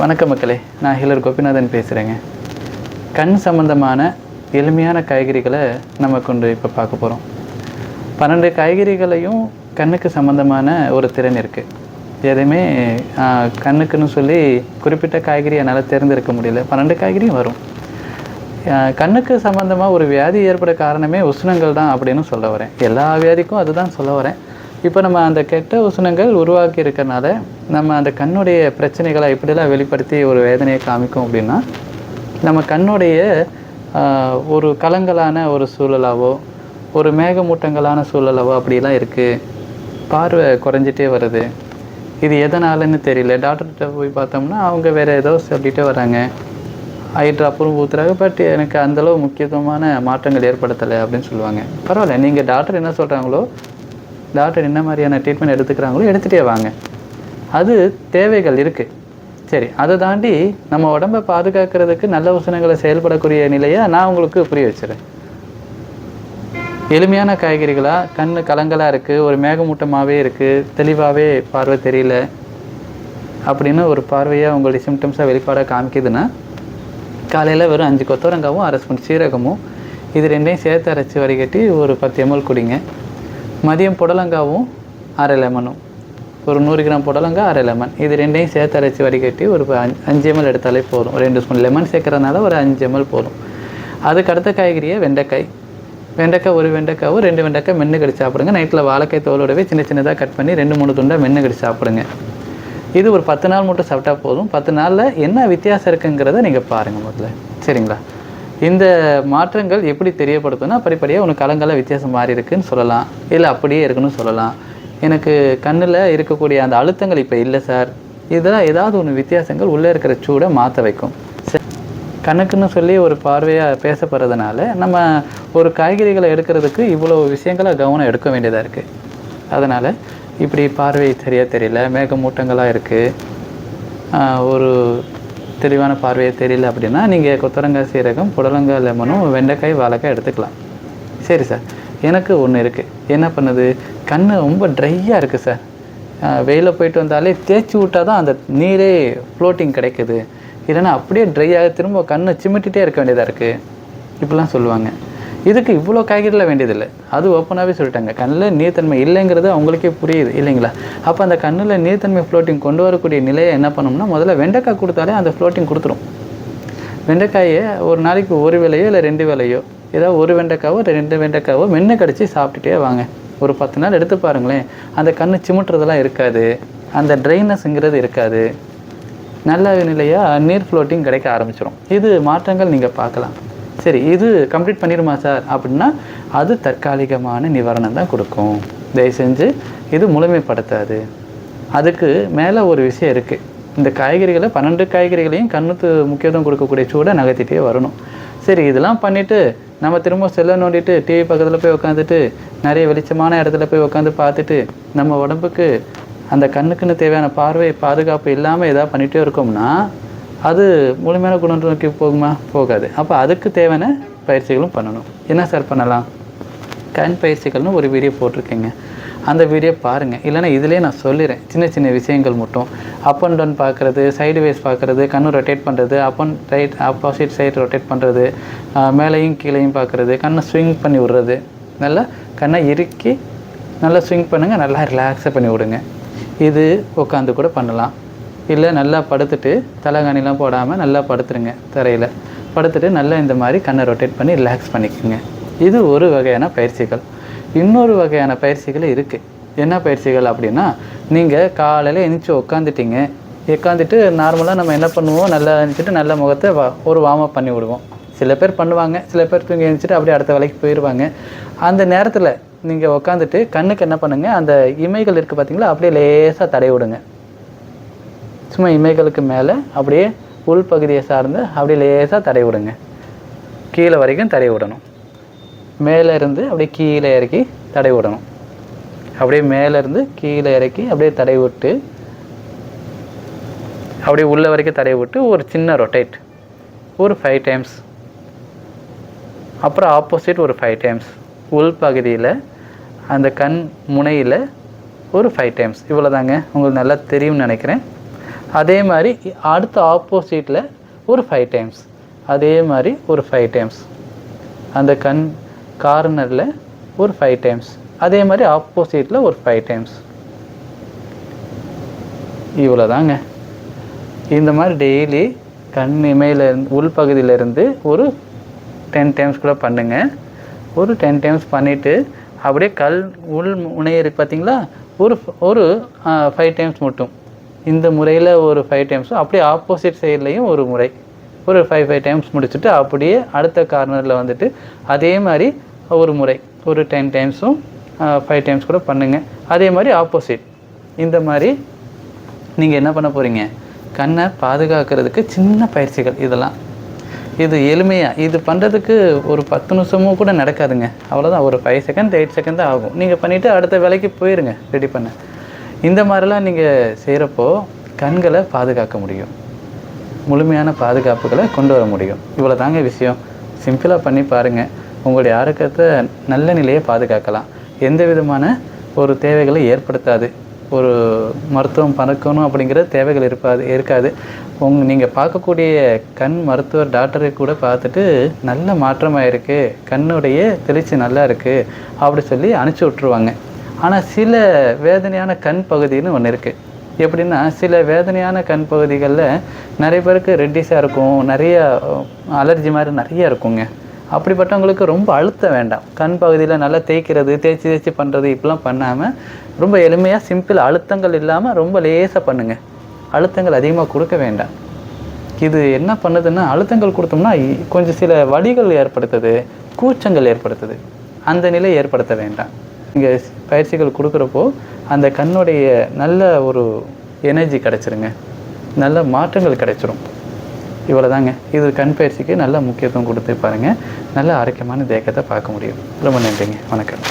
வணக்கம் மக்களே. நான் ஹீலர் கோபிநாதன் பேசுகிறேங்க கண் சம்பந்தமான எளிமையான காய்கறிகளை நம்ம கொண்டு இப்போ பார்க்க போகிறோம் பன்னெண்டு காய்கறிகளையும் கண்ணுக்கு சம்மந்தமான ஒரு திறன் இருக்குது எதையுமே கண்ணுக்குன்னு சொல்லி குறிப்பிட்ட காய்கறி என்னால் தேர்ந்தெடுக்க முடியல. பன்னெண்டு காய்கறியும் வரும். கண்ணுக்கு சம்மந்தமாக ஒரு வியாதி ஏற்பட காரணமே உஷ்ணங்கள் தான் அப்படின்னு சொல்ல வரேன். எல்லா வியாதிக்கும் அதுதான் சொல்ல வரேன். இப்போ நம்ம அந்த கெட்ட உசனங்கள் உருவாக்கி இருக்கிறனால நம்ம அந்த கண்ணுடைய பிரச்சனைகளை எப்படிலாம் வெளிப்படுத்தி ஒரு வேதனையை காமிக்கும் அப்படின்னா நம்ம கண்ணுடைய ஒரு கலங்கலான ஒரு சூழலாவோ ஒரு மேகமூட்டங்களான சூழலாவோ அப்படிலாம் இருக்குது பார்வை குறைஞ்சிட்டே வருது. இது எதனாலன்னு தெரியல. டாக்டர்கிட்ட போய் பார்த்தோம்னா அவங்க வேறு ஏதோ சொல்லிகிட்டே வராங்க. ஐ ட்ராப்பரும் ஊற்றுறாங்க பட் எனக்கு அந்தளவு முக்கியத்துவமான மாற்றங்கள் ஏற்படுத்தலை அப்படின்னு சொல்லுவாங்க. பரவாயில்ல. நீங்கள் டாக்டர் என்ன சொல்கிறாங்களோ டாக்டர் என்ன மாதிரியான ட்ரீட்மெண்ட் எடுத்துக்கிறாங்களோ எடுத்துகிட்டே வாங்க. அது தேவைகள் இருக்குது சரி அதை தாண்டி நம்ம உடம்பை பாதுகாக்கிறதுக்கு நல்ல உசனங்களை செயல்படக்கூடிய நிலையை நான் உங்களுக்கு புரிய வச்சுறேன் எளிமையான காய்கறிகளாக கண் கலங்களாக இருக்குது ஒரு மேகமூட்டமாகவே இருக்குது தெளிவாகவே பார்வை தெரியல அப்படின்னு ஒரு பார்வையாக உங்களுடைய சிம்டம்ஸாக வெளிப்பாடாக காமிக்குதுன்னா காலையில் வெறும் அஞ்சு கொத்தவரங்காவும் அரை ஸ்பூன் சீரகமும் இது ரெண்டையும் சேர்த்து அரைச்சி வடிகட்டி ஒரு பத்து எம்எல் குடிங்க. மதியம் புடலங்காவும் அரை லெமனும். ஒரு நூறு கிராம் புடலங்காய் அரை லெமன். இது ரெண்டையும் சேர்த்து அரைச்சி வடிகட்டி ஒரு அஞ்சு- அஞ்சு எம்எல் எடுத்தாலே போதும். ரெண்டு ஸ்பூன் லெமன் சேர்க்கறதுனால ஒரு அஞ்சு எம்எல் போதும். அதுக்கு அடுத்த காய்கறியை வெண்டைக்காய். வெண்டைக்காய் ஒரு வெண்டைக்காவும் ரெண்டு வெண்டைக்காய் மென்று கடிச்சு சாப்பிடுங்க. நைட்டில் வாழைக்காய் தோலோடவே சின்ன சின்னதாக கட் பண்ணி ரெண்டு மூணு துண்டாக மென்று கடிச்சு சாப்பிடுங்க. இது ஒரு பத்து நாள் மட்டும் சாப்பிட்டா போதும். பத்து நாளில் என்ன வித்தியாசம் இருக்குங்கிறத நீங்கள் பாருங்கள் முதல்ல. சரிங்களா? இந்த மாற்றங்கள் எப்படி தெரியப்படுத்தும்னா படிப்படியாக உனக்கு கலங்களாக வித்தியாசம் மாறி இருக்குன்னு சொல்லலாம். இல்லை அப்படியே இருக்குன்னு சொல்லலாம். எனக்கு கண்ணில் இருக்கக்கூடிய அந்த அழுத்தங்கள் இப்போ இல்லை சார் இதெல்லாம் ஏதாவது ஒன்று வித்தியாசங்கள் உள்ளே இருக்கிற சூடை மாற்ற வைக்கும். கணக்குன்னு சொல்லி ஒரு பார்வையாக பேசப்படுறதுனால நம்ம ஒரு காய்கறிகளை எடுக்கிறதுக்கு இவ்வளோ விஷயங்களை கவனம் எடுக்க வேண்டியதாக இருக்குது அதனால் இப்படி பார்வை சரியாக தெரியல மேகமூட்டங்களாக இருக்குது ஒரு தெளிவான பார்வையே தெரியல அப்படின்னா நீங்கள் கொத்தரங்காய் சீரகம் புடலங்காய் லெமனும் வெண்டைக்காய் வாழைக்காய் எடுத்துக்கலாம். சரி சார் எனக்கு ஒன்று இருக்குது என்ன பண்ணுது? கண் ரொம்ப ட்ரையாக இருக்குது சார் வெயிலில் போயிட்டு வந்தாலே தேய்ச்சி விட்டால் தான் அந்த நீரே ஃப்ளோட்டிங் கிடைக்குது. இல்லைன்னா அப்படியே ட்ரையாக திரும்ப கண்ணை சிமிட்டிகிட்டே இருக்க வேண்டியதாக இருக்குது இப்படிலாம் சொல்லுவாங்க. இதுக்கு இவ்வளோ காய்கறிலாம் வேண்டியதில்லை. அது ஓப்பனாகவே சொல்லிட்டாங்க. கண்ணில் நீர்த்தன்மை இல்லைங்கிறது அவங்களுக்கே புரியுது இல்லைங்களா? அப்போ அந்த கண்ணில் நீர்த்தன்மை ஃப்ளோட்டிங் கொண்டு வரக்கூடிய நிலையை என்ன பண்ணோம்னா முதல்ல வெண்டைக்காய் கொடுத்தாலே அந்த ஃப்ளோட்டிங் கொடுத்துரும். வெண்டைக்காயை ஒரு நாளைக்கு ஒரு வேலையோ இல்லை ரெண்டு வேலையோ ஏதாவது ஒரு வெண்டைக்காவோ ரெண்டு வெண்டைக்காவோ மென்று கடிச்சு சாப்பிட்டுட்டே வாங்க. ஒரு பத்து நாள் எடுத்து பாருங்களேன் அந்த கண் சிமிட்டுறதெல்லாம் இருக்காது. அந்த ட்ரைனஸ்ங்கிறது இருக்காது. நல்ல நிலையாக நீர் ஃப்ளோட்டிங் கிடைக்க ஆரம்பிச்சிடும் இது மாற்றங்கள் நீங்கள் பார்க்கலாம். சரி இது கம்ப்ளீட் பண்ணிடுமா சார்? அப்படின்னா அது தற்காலிகமான நிவாரணம் தான் கொடுக்கும். தயவு செஞ்சு இது முழுமைப்படுத்தாது. அதுக்கு மேலே ஒரு விஷயம் இருக்குது இந்த காய்கறிகளை பன்னெண்டு காய்கறிகளையும் கண்ணுக்கு முக்கியத்துவம் கொடுக்கக்கூடிய சூடை நகர்த்திட்டே வரணும். சரி இதெல்லாம் பண்ணிவிட்டு நம்ம திரும்ப செல்லை நோண்டிட்டு டிவி பக்கத்தில் போய் உட்காந்துட்டு நிறைய வெளிச்சமான இடத்துல போய் உட்காந்து பார்த்துட்டு நம்ம உடம்புக்கு அந்த கண்ணுக்குன்னு தேவையான பார்வை பாதுகாப்பு இல்லாமல் எதாவது பண்ணிகிட்டே இருக்கோம்னா அது முழுமையான குணத்தை நோக்கி போகுமா? போகாது. அப்போ அதுக்கு தேவையான பயிற்சிகளும் பண்ணணும். என்ன சார் பண்ணலாம்? கண் பயிற்சிகள்னு ஒரு வீடியோ போட்டிருக்கேங்க. அந்த வீடியோ பாருங்கள் இல்லைன்னா இதிலே நான் சொல்லிடுறேன் சின்ன சின்ன விஷயங்கள் மட்டும். அப் அண்ட் டவுன் பார்க்குறது சைடு வேஸ் பார்க்குறது கண்ணு ரொட்டேட் பண்ணுறது up and right opposite side rotate பண்ணுறது மேலேயும் கீழேயும் பார்க்குறது கண்ணை ஸ்விங் பண்ணி விடுறது. நல்லா கண்ணை இறுக்கி நல்லா ஸ்விங் பண்ணுங்கள் நல்லா ரிலாக்ஸாக பண்ணி விடுங்க. இது உட்காந்து கூட பண்ணலாம். இல்லை நல்லா படுத்துட்டு தலைகாணிலாம் போடாமல் நல்லா படுத்துருங்க தரையில். படுத்துட்டு நல்லா இந்த மாதிரி கண்ணை ரொட்டேட் பண்ணி ரிலாக்ஸ் பண்ணிக்கோங்க. இது ஒரு வகையான பயிற்சிகள். இன்னொரு வகையான பயிற்சிகள் இருக்குது என்ன பயிற்சிகள் அப்படின்னா நீங்கள் காலையில் எழுந்திரிச்சு உட்காந்துட்டீங்க உட்காந்துட்டு நார்மலாக நம்ம என்ன பண்ணுவோம்? நல்லா எழுந்திரிச்சிட்டு நல்ல முகத்தை வா- ஒரு வார்ம் அப் பண்ணி விடுவோம். சில பேர் பண்ணுவாங்க. சில பேர் தூங்கி எழுந்திரிச்சிட்டு அப்படியே அடுத்த வேலைக்கு போயிடுவாங்க அந்த நேரத்தில் நீங்கள் உட்காந்துட்டு கண்ணுக்கு என்ன பண்ணுங்கள் அந்த இமைகள் இருக்குது பார்த்தீங்களா அப்படியே லேசாக தடை விடுங்க. சும்மா இமைகளுக்கு மேலே அப்படியே உள் பகுதியை சார்ந்து அப்படியே லேசாக தடை விடுங்க. கீழே வரைக்கும் தடை விடணும். மேலே இருந்து அப்படியே கீழே இறக்கி தடை விடணும். அப்படியே மேலே இருந்து கீழே இறக்கி அப்படியே தடை விட்டு அப்படியே உள்ள வரைக்கும் தடை விட்டு ஒரு சின்ன ரொட்டேட் ஒரு ஃபைவ் டைம்ஸ் அப்புறம் ஆப்போசிட் ஒரு ஃபைவ் டைம்ஸ் உள் பகுதியில் அந்த கண் முனையில் ஒரு ஃபைவ் டைம்ஸ் இவ்வளோதாங்க உங்களுக்கு நல்லா தெரியும்னு நினைக்கிறேன். அதே மாதிரி அடுத்த ஆப்போசிட்டில் ஒரு ஃபைவ் டைம்ஸ் அதே மாதிரி ஒரு ஃபைவ் டைம்ஸ் அந்த கண் கார்னரில் ஒரு ஃபைவ் டைம்ஸ் அதே மாதிரி ஆப்போசிட்டில் ஒரு ஃபைவ் டைம்ஸ் இவ்வளோதாங்க இந்த மாதிரி டெய்லி கண் இமையில இருந்து உள் பகுதியிலேருந்து ஒரு டென் டைம்ஸ் கூட பண்ணுங்கள் ஒரு டென் டைம்ஸ் பண்ணிவிட்டு அப்படியே கல் உள் முனையருக்கு பார்த்தீங்களா? ஒரு ஒரு ஃபைவ் டைம்ஸ் மட்டும். இந்த முறையில் ஒரு ஃபைவ் டைம்ஸும் அப்படியே ஆப்போசிட் சைட்லேயும் ஒரு முறை. ஒரு ஃபைவ் ஃபைவ் டைம்ஸ் முடிச்சுட்டு அப்படியே அடுத்த கார்னரில் வந்துட்டு அதே மாதிரி ஒரு முறை. ஒரு டென் டைம்ஸும் ஃபைவ் டைம்ஸ் கூட பண்ணுங்கள் அதே மாதிரி ஆப்போசிட் இந்த மாதிரி நீங்கள் என்ன பண்ண போகிறீங்க கண்ணை பாதுகாக்கிறதுக்கு சின்ன பயிற்சிகள் இதெல்லாம். இது எளிமையாக இது பண்ணுறதுக்கு ஒரு பத்து நிமிஷமும் கூட நடக்காதுங்க. அவ்வளோதான் ஒரு ஃபைவ் செகண்ட் எயிட் செகண்ட் தான் ஆகும். நீங்கள் பண்ணிவிட்டு அடுத்த வேலைக்கு போயிருங்க. ரெடி பண்ண. இந்த மாதிரிலாம் நீங்கள் செய்கிறப்போ கண்களை பாதுகாக்க முடியும். முழுமையான பாதுகாப்புகளை கொண்டு வர முடியும். இவ்வளோ தாங்க விஷயம். சிம்பிளாக பண்ணி பாருங்கள் உங்களுடைய ஆரோக்கியத்தை நல்ல நிலையை பாதுகாக்கலாம். எந்த விதமான ஒரு தேவைகளை ஏற்படுத்தாது. ஒரு மருத்துவம் பறக்கணும் அப்படிங்கிற தேவைகள் இருப்பாது இருக்காது. உங் நீங்கள் பார்க்கக்கூடிய கண் மருத்துவர் டாக்டரை கூட பார்த்துட்டு நல்ல மாற்றமாயிருக்கு. கண்ணுடைய தெளிச்சு நல்லா இருக்குது அப்படி சொல்லி அனுப்பிச்சி விட்ருவாங்க ஆனால் சில வேதனையான கண் பகுதின்னு ஒன்று இருக்குது எப்படின்னா சில வேதனையான கண் பகுதிகளில் நிறைய பேருக்கு ரெட்டிஸாக இருக்கும். நிறைய அலர்ஜி மாதிரி நிறைய இருக்குங்க. அப்படிப்பட்டவங்களுக்கு ரொம்ப அழுத்த வேண்டாம். கண் பகுதியில் நல்லா தேய்க்கிறது தேய்ச்சி தேய்ச்சி பண்ணுறது இப்படிலாம் பண்ணாமல் ரொம்ப எளிமையாக சிம்பிள் அழுத்தங்கள் இல்லாமல் ரொம்ப லேசாக பண்ணுங்கள் அழுத்தங்கள் அதிகமாக கொடுக்க வேண்டாம். இது என்ன பண்ணுதுன்னா அழுத்தங்கள் கொடுத்தோம்னா இ- கொஞ்சம் சில வலிகள் ஏற்படுத்துது கூச்சங்கள் ஏற்படுத்துது. அந்த நிலை ஏற்படுத்த வேண்டாம். இங்கே பயிற்சிகள் கொடுக்குறப்போ அந்த கண்ணுடைய நல்ல ஒரு எனர்ஜி கிடச்சிருங்க. நல்ல மாற்றங்கள் கிடைச்சிரும். இவ்வளோதாங்க இது கண் பயிற்சிக்கு நல்ல முக்கியத்துவம் கொடுத்து பாருங்கள் நல்ல ஆரோக்கியமான தேக்கத்தை பார்க்க முடியும். ரொம்ப நன்றிங்க. வணக்கம்.